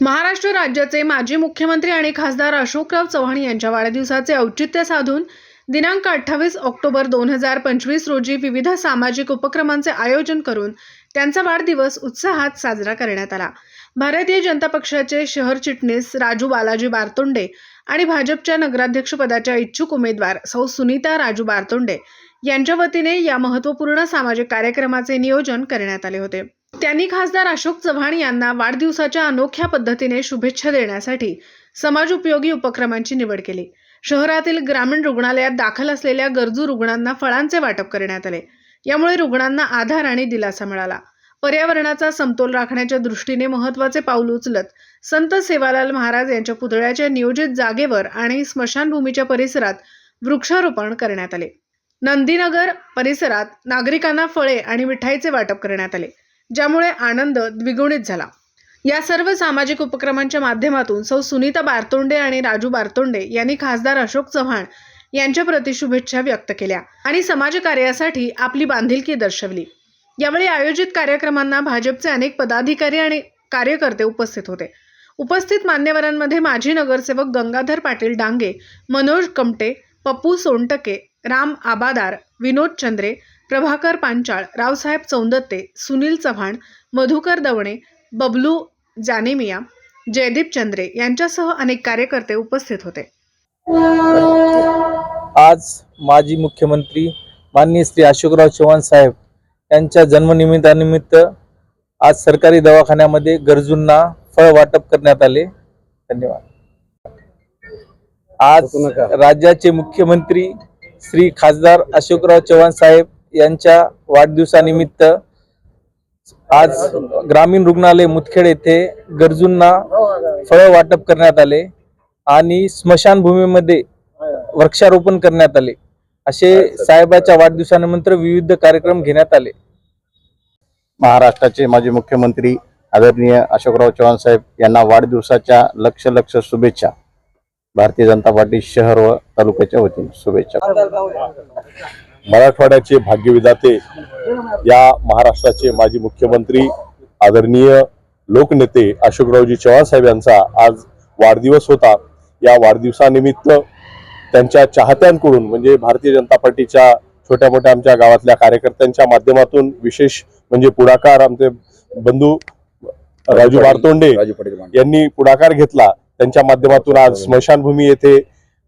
महाराष्ट्र राज्याचे माजी मुख्यमंत्री आणि खासदार अशोकराव चव्हाण यांच्या वाढदिवसाचे औचित्य साधून दिनांक अठ्ठावीस ऑक्टोबर दोन हजार पंचवीस रोजी विविध सामाजिक उपक्रमांचे आयोजन करून त्यांचा वाढदिवस उत्साहात साजरा करण्यात आला. भारतीय जनता पक्षाचे शहर चिटणीस राजू बालाजी बारतोंडे आणि भाजपच्या नगराध्यक्षपदाच्या इच्छुक उमेदवार सौ सुनीता राजू बारतोंडे यांच्या वतीने या महत्त्वपूर्ण सामाजिक कार्यक्रमाचे नियोजन करण्यात आले होते. त्यांनी खासदार अशोक चव्हाण यांना वाढदिवसाच्या अनोख्या पद्धतीने शुभेच्छा देण्यासाठी समाज उपयोगी उपक्रमांची निवड केली. शहरातील ग्रामीण रुग्णालयात दाखल असलेल्या गरजू रुग्णांना फळांचे वाटप करण्यात आले. यामुळे रुग्णांना आधार आणि दिलासा मिळाला. पर्यावरणाचा समतोल राखण्याच्या दृष्टीने महत्त्वाचे पाऊल उचलत संत सेवालाल महाराज यांच्या पुतळ्याच्या नियोजित जागेवर आणि स्मशानभूमीच्या परिसरात वृक्षारोपण करण्यात आले. नंदीनगर परिसरात नागरिकांना फळे आणि मिठाईचे वाटप करण्यात आले. ज्यामुळे आनंद द्विगुणित झाला. या सर्व सामाजिक उपक्रमांच्या माध्यमातून सौ सुनीता बारतोंडे आणि राजू बारतोंडे यांनी खासदार अशोक चव्हाण यांच्या प्रति शुभेच्छा व्यक्त केल्या आणि समाजकार्यासाठी आपली बांधिलकी दर्शवली. यावेळी आयोजित कार्यक्रमांना भाजपचे अनेक पदाधिकारी आणि कार्यकर्ते उपस्थित होते. उपस्थित मान्यवरांमध्ये माजी नगरसेवक गंगाधर पाटील डांगे मनोज कमटे पप्पू सोनटके राम आबादार विनोद चंद्रे प्रभाकर पांचाळ रावसाहेब चौंदत्ते सुनील चव्हाण मधुकर दवणे बबलू जानेमिया जयदीप चंद्रे यांच्यासह अनेक कार्यकर्ते उपस्थित होते. आज माजी मुख्यमंत्री माननीय श्री अशोकराव चव्हाण साहेब यांच्या जन्मनिमित्तानिमित्त आज सरकारी दवाखान्यामध्ये गरजूंना फळ वाटप करण्यात आले. धन्यवाद. आज राज्याचे मुख्यमंत्री श्री खासदार अशोकराव चव्हाण साहेब यांच्या वाढदिवसानिमित्त आज ग्रामीण रुग्णालय मुतखेड येथे गरजूंना फळ वाटप करण्यात आले आणि स्मशानभूमीमध्ये वृक्षारोपण करण्यात आले. असे साहेबाच्या वाढदिवसानंतर विविध कार्यक्रम घेण्यात आले. महाराष्ट्राचे माजी मुख्यमंत्री आदरणीय अशोकराव चव्हाण साहेब यांना वाढदिवसाच्या लक्ष लक्ष शुभेच्छा. भारतीय जनता पार्टी शहर व तालुक्याच्या वतीने शुभेच्छा. मराठवाड्याचे भाग्यविधाते या महाराष्ट्राचे माजी मुख्यमंत्री आदरणीय लोकनेते अशोकरावजी चव्हाण साहेब यांचा आज वाढदिवस होता. या वाढदिवसानिमित्त त्यांच्या चाहत्यांकडून म्हणजे भारतीय जनता पार्टीच्या छोट्या मोठ्या आमच्या गावातल्या कार्यकर्त्यांच्या माध्यमातून विशेष म्हणजे पुढाकार आमचे बंधू राजू बारतोंडे यांनी पुढाकार घेतला. त्यांच्या माध्यमातून आज स्मशानभूमी येथे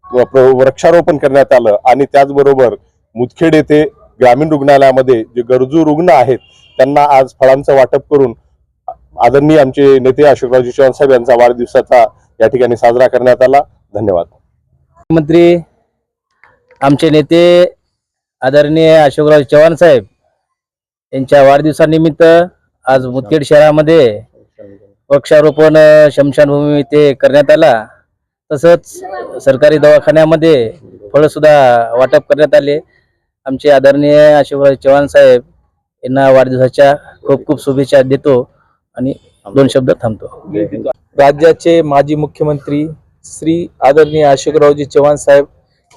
वृक्षारोपण करण्यात आलं आणि त्याचबरोबर मुदखेड येथे ग्रामीण रुग्णालयामध्ये जे गरजू रुग्ण आहेत त्यांना आज फळांचं वाटप करून आदरणीय आमचे नेते अशोकरावजी चव्हाण साहेब यांचा वाढदिवसाचा या ठिकाणी साजरा करण्यात आला. धन्यवाद. मंत्री आमचे नेते आदरणीय अशोकराव चव्हाण साहेब यांच्या वाढदिवसानिमित्त आज मुदखेड शहरामध्ये वृक्षारोपण शमशानभूमी इथे करण्यात आला. तसंच सरकारी दवाखान्यामध्ये फळं सुद्धा वाटप करण्यात आले. आमचे आदरणीय अशोकराव चव्हाण साहेब यांना वाढदिवसाच्या खूप खूप शुभेच्छा देतो आणि दोन शब्द थांबतो. राज्याचे माजी मुख्यमंत्री श्री आदरणीय अशोकरावजी चव्हाण साहेब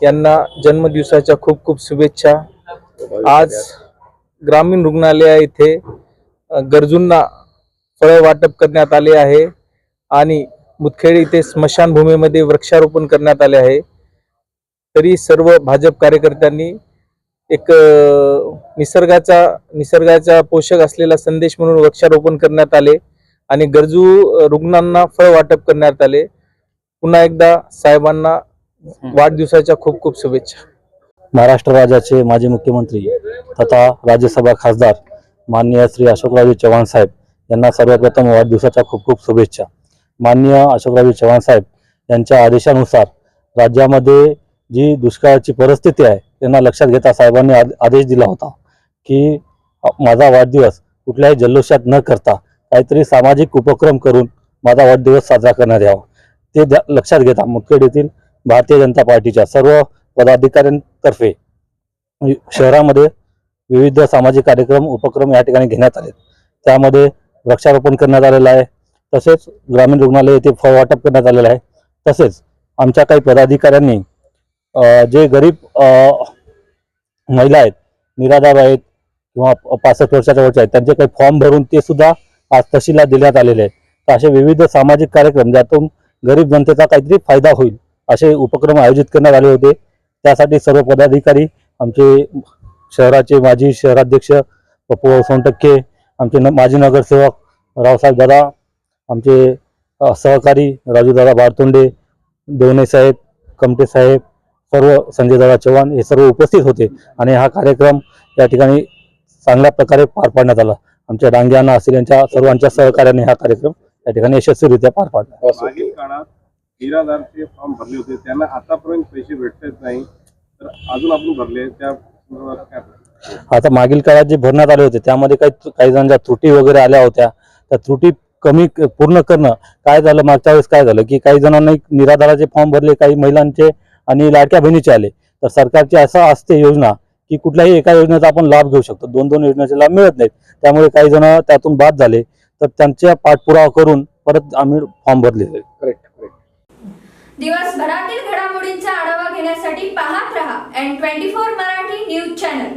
यांना जन्मदिवसाच्या खूप खूप शुभेच्छा. आज ग्रामीण रुग्णालया इथे गरजूंना फळं वाटप करण्यात आले आहे आणि मुदखेड इथे स्मशानभूमीमध्ये वृक्षारोपण करण्यात आले आहे. तरी सर्व भाजप कार्यकर्त्यांनी एक निसर्गाचा निसर्गाचा पोषक असलेला संदेश म्हणून वृक्षारोपण करण्यात आले आणि गरजू रुग्णांना फळ वाटप करण्यात आले. पुन्हा एकदा साहेबांना वाढदिवसाच्या खूप खूप शुभेच्छा. महाराष्ट्र राज्याचे माजी मुख्यमंत्री तथा राज्यसभा खासदार माननीय श्री अशोकरावजी चव्हाण साहेब यांना सर्वप्रथम वाढदिवसाच्या खूप खूप शुभेच्छा. माननीय अशोकरावजी चव्हाण साहेब यांच्या आदेशानुसार राज्यामध्ये जी दुष्काळाची परिस्थिती आहे त्यांना लक्षात घेता साहेबांनी आदेश दिला होता की माझा वाढदिवस कुठल्याही जल्लोषात न करता काहीतरी सामाजिक उपक्रम करून माझा वाढदिवस साजरा करण्यात यावा. ते द्या- लक्षात घेता मुखेड येथील भारतीय जनता पार्टीच्या सर्व पदाधिकाऱ्यांतर्फे म्हणजे शहरामध्ये विविध सामाजिक कार्यक्रम उपक्रम या ठिकाणी घेण्यात आले त्यामध्ये वृक्षारोपण करण्यात आलेलं आहे तसेच ग्रामीण रुग्णालय येथे फळ वाटप करण्यात आलेलं आहे तसेच आमच्या काही पदाधिकाऱ्यांनी जे गरीब महिला आहेत निराधार आहेत किंवा पासष्ट वर्षाच्या वरच्या आहेत त्यांचे काही फॉर्म भरून ते सुद्धा आज तहसीलला देण्यात आलेले आहेत. तर असे विविध सामाजिक कार्यक्रम ज्यातून गरीब जनतेचा काहीतरी फायदा होईल असे उपक्रम आयोजित करण्यात आले होते. त्यासाठी सर्व पदाधिकारी आमचे शहराचे माजी शहराध्यक्ष पप्पू सोनटक्के आमचे न माजी नगरसेवक रावसाहेब दादा आमचे सहकारी राजूदादा बारतोंडे देवणे साहेब कमटे साहेब सर्व संजय दादा चव्हाण हे सर्व उपस्थित होते आणि हा कार्यक्रम या ठिकाणी चांगल्या प्रकारे पार पाडण्यात आला. आमच्या डांग्याना असेल यांच्या सर्वांच्या सहकार्याने हा कार्यक्रम या ठिकाणी यशस्वीरित्या पार पाडला. निराधारचे फॉर्म भरले होते. त्यांना आतापर्यंत पैसे नाही. तर अजून आपण भरले त्या आता मागील काळात जे भरण्यात आले होते त्यामध्ये काही काही जणांच्या त्रुटी वगैरे आल्या होत्या. त्या त्रुटी कमी पूर्ण करणं काय झालं? मागच्या वेळेस काय झालं? की काही जणांनी निराधाराचे फॉर्म भरले काही महिलांचे आणि लाडक्या बहिणीचे आले. तर सरकारची असं असते योजना की कुठल्याही एका योजनेचा आपण लाभ घेऊ शकतो. दोन दोन योजनेचे लाभ मिळत नाहीत. त्यामुळे काही जण त्यातून बाद झाले. तर त्यांच्या पाठपुरावा करून परत आम्ही फॉर्म भरले दिवसभरातील घडामोडींचा आढावा घेण्यासाठी पाहत रहा N twenty four Marathi news channel.